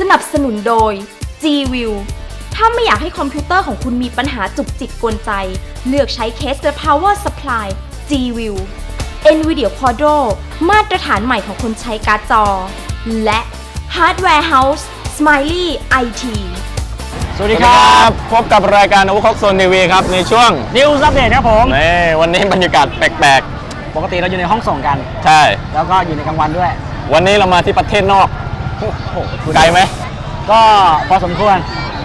สนับสนุนโดย G-View ถ้าไม่อยากให้คอมพิวเตอร์ของคุณมีปัญหาจุกจิกกวนใจ เลือกใช้เคส The Power Supply G-View NVIDIA Quadro มาตรฐานใหม่ของคนใช้การ์ดจอ และ Hardware House Smiley IT สวัสดีครับ พบกับรายการอวุคกโซนทีวีครับ ในช่วงนิวส์อัปเดตครับผมนี่วันนี้บรรยากาศแปลกปกติเราอยู่ในห้องส่งกัน ๆ ใช่ แล้วก็อยู่ในกลางวันด้วย วันนี้เรามาที่ประเทศนอก โอ้โหคุณไกลไหมก็พอสมควร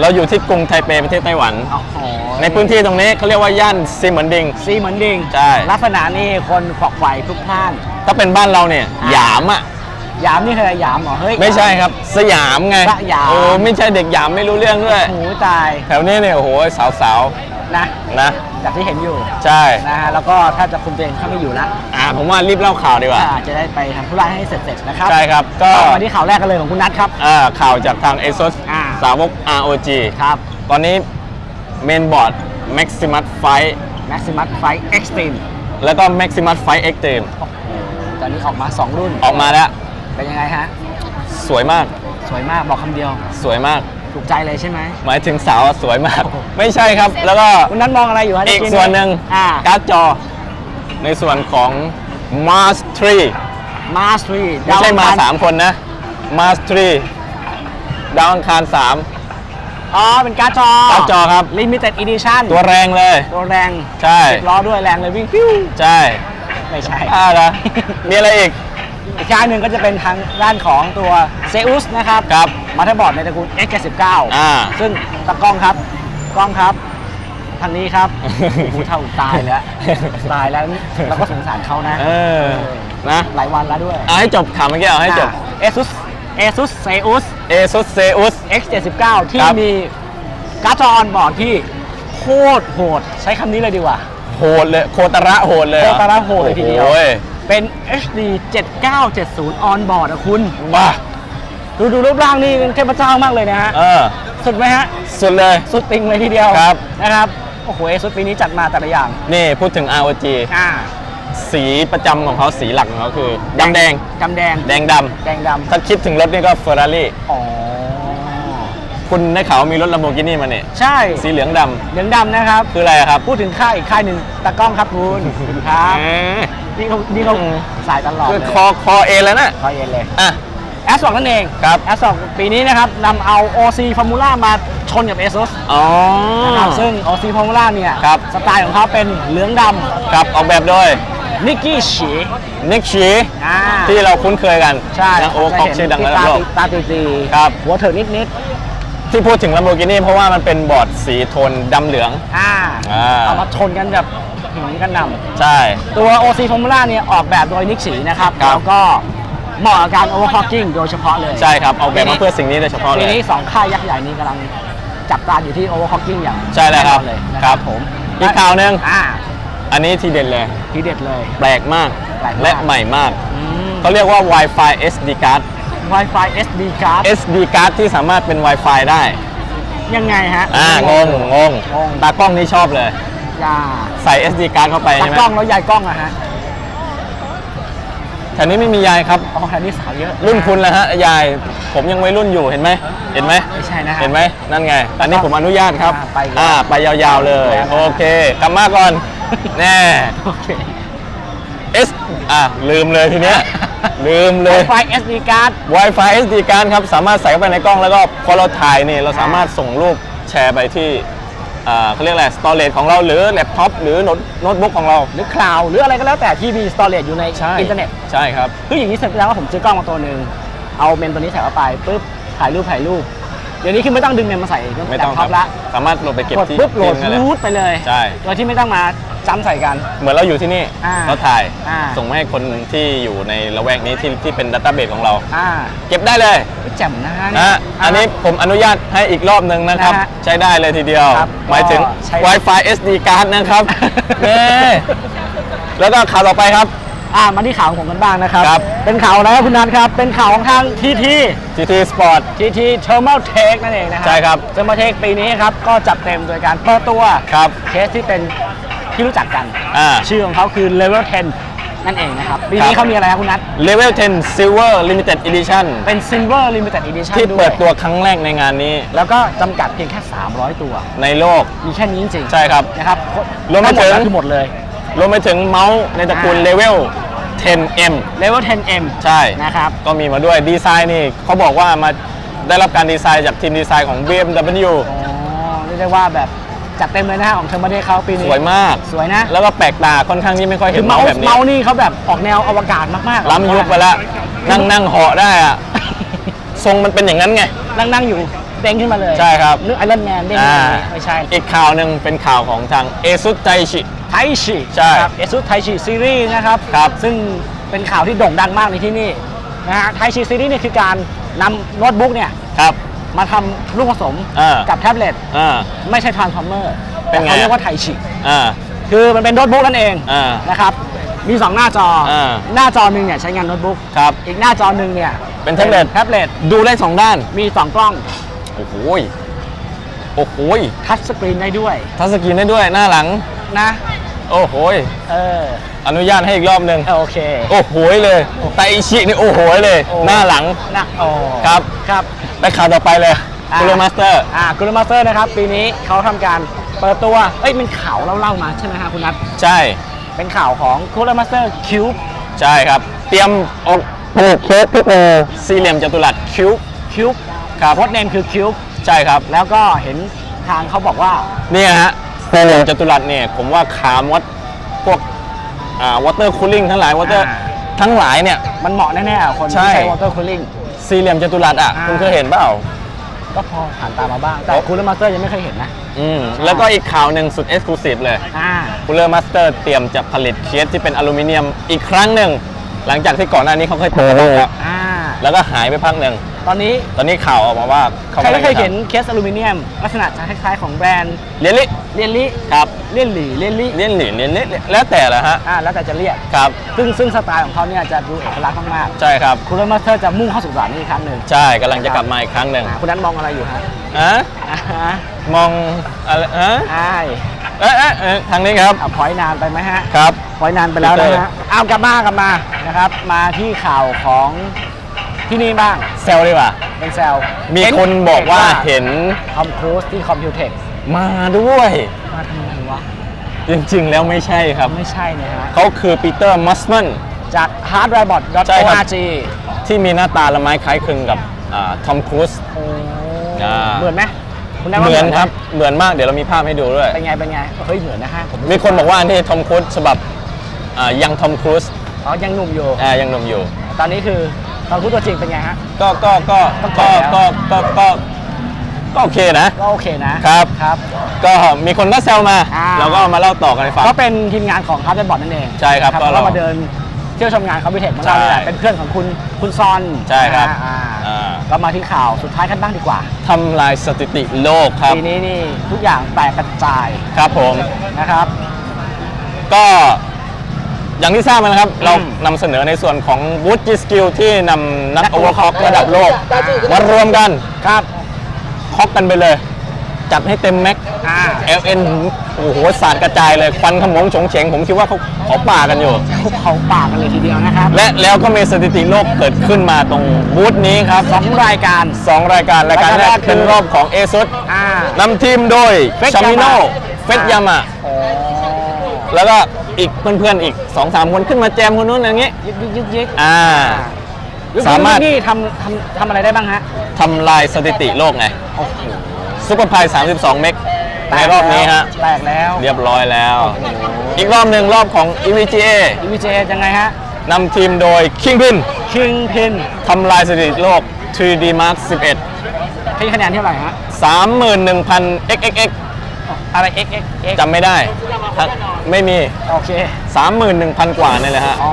เราอยู่ที่กรุงไทเปประเทศไต้หวัน โอ้โหในพื้นที่ตรงนี้เขาเรียกว่าย่านซีเหมือนดิง ซีเหมือนดิงใช่ ลักษณะนี่คนขวักไขว่พลุกพล่าน ถ้าเป็นบ้านเราเนี่ยอ่าหยามอะหยามนี่คืออะไรหยามเหรอ เฮ้ย ไม่ใช่ครับ สยามไงสยามโอ้ไม่ใช่เด็กหยามไม่รู้เรื่องด้วยโอ้โหตาย แถวนี้เนี่ยโอ้โหสาวนะๆนะ จากที่เห็นอยู่ใช่นะฮะแล้วก็ถ้าจะคุมตัวเองถ้าไม่อยู่ละอ่าผมว่ารีบเล่าข่าวดีกว่า อาจจะได้ไปทำธุระให้เสร็จๆนะครับใช่ครับก็ก็มาที่ข่าวแรกกันเลยของคุณนัทครับ อ่าข่าวจากทาง ASUS อ่า สาวก ROG ครับ ตอนนี้เมนบอร์ด Maximus Fight Maximus Fight Extreme แล้วก็ Maximus Fight Extreme โอ้โหตอนนี้ออกมา2รุ่นออกมาแล้ว เป็นยังไงฮะ สวยมาก สวยมากบอกคำเดียว สวยมาก ถูกใจเลยใใช่ไหม หมายถึงสาวอะสวยมากโอ้โหไม่ใช่ครับ แล้วก็คุณนัทมองอะไรอยู่ฮะอีกเมื่ส่วนหนึ่งอ่าการ์ดจอ ในส่วนของ Mars 3มาสทรีไม่ใช่มา3คนนะ Mars 3ดาวอังคาร3อ๋อ เป็นการ์ดจอ การ์ดจอครับ Limited Edition ตัวแรงเลย ตัวแรง ใช่สิบล้อด้วยแรงเลยวิ่งฟิวใช่ ไม่ใช่อ่าละมีอะไรอีก อีกค่ายหนึ่งก็จะเป็นทางด้านของตัว Zeus นะครับครับมาเตอร์บอร์ดในตระกูล X79 อ่า ซึ่งตากล้องครับกล้องครับทางนี้ครับโอ้โหเท่าตายแล้วตายแล้วเราก็สงสารเขานะเออนะหลายวันแล้วด้วยเอาให้จบข่าวเมื่อกี้เอาให้จบอ่า Asus Asus Zeus ASUS Zeus X79 ที่ครับ มีการ์ดจอออนบอร์ดที่โคตรโหด ใช้คำนี้เลยดีกว่า โหดเลยโคตระโหดเลยโคตระโหดเลยทีเดียว โอ้ย เป็น HD 7970ออนบอร์ดอะคุณ ว้าดูดูรูปร่างนี่เป็นเทพเจ้ามากเลยนะฮะ เออ สุดไหมฮะ สุดเลย สุดติงเลยทีเดียวครับ นะครับ โอ้โหเอซุดปีนี้จัดมาแต่ละอย่าง นี่พูดถึง ROG อ่า สีประจำของเขาสีหลักของเขาคือดำแดง ดำแดง แดงดแดงดำถ้าคิดถึงรถนี่ก็เฟอร์รารี่ำอ๋อ คุณได้ข่าวว่ามีรถ Lamborghini มาเนี่ยใช่สีเหลืองดเหลืองดำนะครับำคืออะไรอะครับพูดถึงค่ายอีกค่ายหนึ่งตากล้องครับคุณครับเอ๊ะนี่เขานี่เขาสายตลอดคือเลยคอคอเอแล้วนะคอเย็นเลย อะแอสสองนั่นเอง ครับแอสสองปีนี้นะครับนำเอา OC Formula มาชนกับ ASUS อ๋อ นะครับซึ่ง OC Formula เนี่ยครับ สไตล์ของเขาเป็นเหลืองดครับออกแบบโดยำนิกกี้ฉีนิกชีอ่าที่เราคุ้นเคยกันใช่นักโอเวอร์คอกชื่อดังระดับโลก ตาตีตีครับหัวเถิดนิดนิด ที่พูดถึง Lamborghini เพราะว่ามันเป็นบอร์ดสีโทนดำเหลืองๆอ่าอ่า เอามาชนกันแบบหืมกันนใช่ำตัว OC Formula เนี่ยออกแบบโดยนิกฉีนะครับครับ แล้วก็เหมาะกับการ overclocking โดยเฉพาะเลยใช่ครับออกแบบมาเพื่อสิ่งนี้โดยเฉพาะเลปีย นี้สองค่ายยักษ์ใหญ่นี้กำลังจับตาอยู่ที่ overclocking อย่างใช่แล้วครับน่นอนเลยนะคครัรับบผมอีกข่าวหนึ่ง อ่าอันนี้ทีเด็ดเลย ทีเด็ดเลย แปลกมากแปลกมาก และใหม่มาก อืม เขาเรียกว่า Wi-Fi SD card Wi-Fi SD card SD card ที่สามารถเป็น Wi-Fi ได้ ยังไงฮะอ่างงงงงงตากล้องนี่ชอบเลย อย่าใส่ SD card เข้าไปตาใช่ไหมกล้องแล้วยายกล้องอะฮะแถวนี้ไม่มียายครับ อ๋อแถวนี้สาวเยอะรุ่นคุณแล้วฮะยาย ผมยังวัยรุ่นอยู่เห็นไหมเห็นไหมไม่ใช่นะฮะ เห็นไหมนั่นไง อันนี้ผมอนุญาตครับอ่าไปเลยอ่าไปยาวๆเลยครับโอเค กลับมาก่อน แน่ โอเค S อะลืมเลยทีเนี้ย ลืมเลย Wi-Fi SD card Wi-Fi SD card ครับ สามารถใส่เข้าไปในกล้องแล้วก็พอเราถ่ายนี่เราสามารถส่งรูปแชร์ไปที่อ่าเขาเรียกอะไรสตอเรจของเราหรือแล็ปท็อปหรือโน้ตโน้ตบุ๊กของเรา หรือคลาวหรืออะไรก็แล้วแต่ที่มี storage อยู่ในใช่อินเทอร์เน็ตใช่ครับ คืออย่างนี้เสร็จแล้วว่าผมซื้อกล้องมาตัวหนึ่งเอาเมมตัวนี้ใส่เข้าไปปุ๊บถ่ายรูปถ่ายรูปเดี๋ยวนี้คือไม่ต้องดึงเมมมาใส่ไม่ต้องคท็รัอบปละสามารถโหลดไปเก็บกดที่ปุ๊บโหลดที่นั่นรูดไปเลย ใช่ โดยที่ไม่ต้องมา จำใส่กัน เหมือนเราอยู่ที่นี่อ่าเราถ่าย อ่า ส่งมาให้คนที่อยู่ในละแวกนี้ที่ที่เป็นดัตต้าเบสของเรา อ่าเก็บได้เลยแจ่มนะฮะนะฮะอันนี้ผมอนุญาตให้อีกรอบหนึ่งนะครับ นะฮะใช้ได้เลยทีเดียว ครับหมายถึง ก็ใช้ Wi-Fi SD card นะครับ เน่แล้วก็ข่าวต่อไปครับ อ่ามาที่ข่าวของผมกันบ้างนะครับ ครับ เป็นข่าวอะไรครับคุณนัทครับ เป็นข่าวของทางทีที GT Sport TT Thermal Take นั่นเองนะครัใช่ครับ Thermal Take ปีนี้ครับ ก็จัดเต็มโดยการเปิดตัว ครับ เคสที่เป็น ที่รู้จักกัน อ่า ชื่อของเขาคือ Level 10 นั่นเองนะครับ ปีนี้ครับเขามีอะไรครับคุณนัท Level 10 Silver Limited Edition เป็น Silver Limited Edition ที่ด้วยเปิดตัวครั้งแรกในงานนี้ แล้วก็จำกัดเพียงแค่ 300 ตัว ในโลก มีแค่นี้จริงๆใช่ครับ นะครับรวมไปถึง ทั้หดแล้วคือหมดเลย รวมไปถึงเมาส์ในตระกูล อ่า Level 10M Level 10M ใช่ นะครับ ก็มีมาด้วยดีไซน์นี่เขาบอกว่ามาได้รับการดีไซน์จากทีมดีไซน์ของ BMW อ๋อเรียกได้ว่าแบบ จัดเต็มเลยนะฮะของเทอร์มาเดเขาปีสนี้วยมาก สวยนะแล้วก็แปลกตาค่อนข้างที่ไม่ค่อยเห็คืนอเมาเมาส์ส์แบบนี้เมาส์นี่เขาแบบออกแนวอวกาศมากๆล้ำยุคไปแล้วนั่งนั่งเหาะได้อะทรงมันเป็นอย่างนั้นไง นั่งนั่งอยู่เด้งขึ้นมาเลยใช่ครับ นึกไอรอนแมนเด้งขึ้นมาอย่างนี้ไม่ใช่ อีกข่าวหนึ่งเป็นข่าวของทางเอซุไ i ชิ ไทชิใช่ครับเอซุไทชิซีรีส์นะครับครับซึ่งเป็นข่าวที่โด่งดังมากในที่นี่นะฮะไทชิซีรีส์เนี่ยคือการนำโน้ตบุ๊กเนี่ยครับ มาทำลูกผสมอ่ากักับแท็บเล็ตอ่า ไม่ใช่ทรานส์ฟอร์เมอร์เป็นไง เขาเรียกว่าไทชิอ่า คือมันเป็นโน้ตบุ๊กนั่นเองอ่านะครับมี 2 หน้าจออ่าหน้าจอหนึ่งเนี่ยใช้งานโน้ตบุ๊กครับ อีกหน้าจอหนึ่งเนี่ยเป็นแท็บเล็ต แท็บเล็ตดูได้สองด้าน มี 2 กล้องโอ้โหยโอ้โหยทัชสกรีนได้ด้วยทัชสกรีนได้ด้วยหน้าหลัง นะ โอ้โหยเอออนุญาตให้อีกรอบหนึ่งโอเค โอ้โหยเลยไตอิชินี่โอ้โหยเลย โอ้ หน้าหลัง นะโอ้ครับ ครับ ไปข่าวต่อไปเลยอ่าคูลมาสเตอร์ อ่ากุลมาสเตอร์นะครับ ปีนี้เขาทำการเปิดตัว เอ้ยเป็นข่าวเล่าๆมาใช่ไหมฮะคุณนัทใช่ เป็นข่าวของกุลมาสเตอร์คิวใช่ครับ เตรียมออกผลิตเคสทุกเออสี่เหลี่ยมจัตุรัสคิ้วคิวครับ โค้ดเนมคือคิวใช่ครับ แล้วก็เห็นทางเขาบอกว่าเนี่ยฮะสี่เหลี่ยม จัตุรัสเนี่ยผมว่าขามวัดพวกอ่าวอเตอร์คูลิ่งทั้งหลายวอเตอร์อ่าทั้งหลายเนี่ย มันเหมาะแน่ๆกับคนใช่ที่ใช้วอเตอร์คูลิ่งสี่เหลี่ยมจัตุรัสอะอ่าคุณเคยเห็นเปล่า ก็พอผ่านตามมาบ้าง แต่โอ้คูลมาสเตอร์ยังไม่เคยเห็นนะอืมแล้วก็อีกข่าวหนึ่งสุดเอ็กซ์คลูซีฟเลยอ่าคูลเลอร์มาสเตอร์เตรียมจะผลิตเคสที่เป็นอลูมิเนียมอีกครั้งหนึ่ง หลังจากที่ก่อนหน้านี้เขาเคยเปิดแล้วอ่าแล้วก็หายไปพักหนึ่ง ตอนนี้ตอนนี้ข่าวออกมาว่าขาใครไม่เคยกำลังจะเห็นเคสอลูมิเนียม ลักษณะจะคล้ายๆของแบรนด์เลียนลิเลียนลิครับเลียนหลีเลียนลิเลียนหลิเลียนลิแล้วแต่ละฮะอ่าแล้วแต่จะเรียกครับซึ่งซึ่งสไตล์ของเขาเนี่ยจะดูเอกลักษณ์มากใช่ครับๆคูลมาสเตอร์จะมุ่งเข้าสู่ตลาดนี้อีกครั้งหนึ่งใช่กำลังจะกลับมาอีกครั้งหนึ่งอ่าคุณนั้นมองอะไรอยู่ฮะอะอ่าฮะมองอะไรฮะใช่เอ๊ะเอ๊ะเอ๊ะทางนี้ครับเอาพอยนานไปไหมฮะครับพอยนานไปแล้วนะฮะเอากลับมากลับมานะครับมาที่ข่าวของ ที่นี่บ้างเซลดีกว่า เป็นแซลมีคนบอกว่าเห็นทอมครูซที่คอมพิวเท็กมาด้วย มาทำไมวะ จริงๆ แล้วไม่ใช่ครับ ไม่ใช่นะฮะเขาคือปีเตอร์มัสมันจากใช่ครับ hardrobot.org ที่มีหน้าตาละไม้คล้ายคลึงกับทอมครูซโอ้อ่าเหมือนไหมคุณได้ว่าเหมือนไครับ เหมือนมากเดี๋ยวเรามีภาพให้ดูด้วย เป็นไง เป็นไง เฮ้ย เหมือนนะฮะผมมีคนบอกว่านี่ทอมครูซฉบับอ่ายังทอมครูซ อ๋อ ยังหนุ่มอยู่อ่ายังหนุ่มอยู่ ตอนนี้คือ ตอนพูดตัวจริงเป็นไงฮะ ก็ก็ก็ต้องแก่ก็แล้วก็ก็ก็ก็โอเคนะ ก็โอเคนะครับ ครับ ก็มีคนก็แซวมาอ่าเราก็มาเล่าต่อกันให้ฟังก็เป็นทีมงานของ hardrobot นั่นเองใช่ครับนะก็ก็เรามาเดินเที่ยวชมงานคอมพิวเท็กของเราเนี่ยแหละใช่เป็นเพื่อนของคุณคุณซอนใช่ครับอ่าอ่าก็มาที่ข่าวสุดท้ายกันบ้างดีกว่าทำลายสถิติโลกครับปีนี้นี่ทุกอย่างแตกกระจายครับผมนะครับ ก็ อย่างที่ทราบมานะครับ เราอืมนำเสนอในส่วนของวูดจิสกิลที่นำนักนักโอเวอร์คอก overclock ระดับโลกอ่ามารวมกันครับคอกกันไปเลย จัดให้เต็มแม็ก อ่า LN โอ้โหสาดกระจายเลยควันขโมงโฉงเฉงผมคิดว่าเขาเขาป่ากันอยู่เขาเผาปากกันเลยทีเดียวนะครับและแล้วก็มีสถิติโลกเกิดขึ้นมาตรงบูธนี้ครับสองรายการ สองรายการรายการแรรายการแรกกเป็นรอบของ ASUS อ่า นำทีมโดย Fed ชามิโน Yama เฟสยามะโอ้แล้วก็ อีกเพื่อนๆอีก2-3คนขึ้นมาแจมคนนู้นอย่างนี้ยึกยึกยึกยึกอ่ายึกสามารถนี่ทำทำทำอะไรได้บ้างฮะ ทำลายสถิติโลกไงโอ้โหซุปเปอร์ไพาย32 เมกในรอบนี้ฮะ แตกแล้วเรียบร้อยแล้วโอ้โหอีกรอบหนึ่งรอบของ EVGA อีวีเจยังไงฮะ นำทีมโดย Kingpin คิงพินทำลายสถิติโลก 3D Mark 11 ให้คะแนนเท่าไหร่ฮะ 31,000 xxx อะไร x x x จำไม่ได้ทั้ง ไม่มี โอเค 31,000 กว่านี่แหละฮะ อ๋อ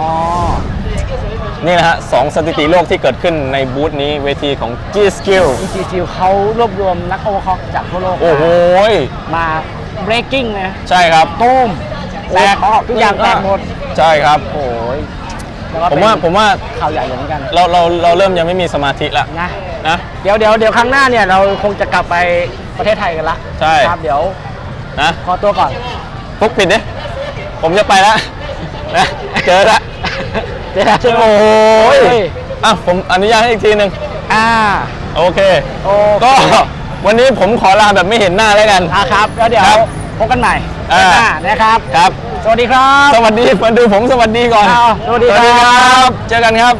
นี่นะฮะสองสถิติโลกที่เกิดขึ้นในบูธนี้เวทีของ G Skill อีจีจิวเขารวบรวมนักโอเวอร์คล็อกจากทั่วโลก โอ้โหยมา breaking นะ ใช่ครับตุ้มแตกทุกอย่างแตกหมด ใช่ครับ โอ้ยแล้วก็ผมว่าเป็นผมว่าข่าวใหญ่เลยเหมือนกัน เราเราเราเริ่มยังไม่มีสมาธิละนะ นะ เดี๋ยวเดี๋ยวเดี๋ยวครั้งหน้าเนี่ย เราคงจะกลับไปประเทศไทยกันละใช่ ครับ เดี๋ยวนะ ขอตัวก่อน พวกปิดดิผมจะไปแล้วนะเจอละเดี๋ยวนะโอ้โหโอ้ยอะผมอนุญาตให้อีกทีหนึ่งอ่าโอเคโอ้ก็วันนี้ผมขอลาแบบไม่เห็นหน้าแล้วกันอ่าครับแล้วเดี๋ยวครับพบกันใหม่อ่าหน้านะครับครับ สวัสดีครับ สวัสดีมาดูผมสวัสดีก่อนอ้าวสวัสดีครับบเจอกันครับ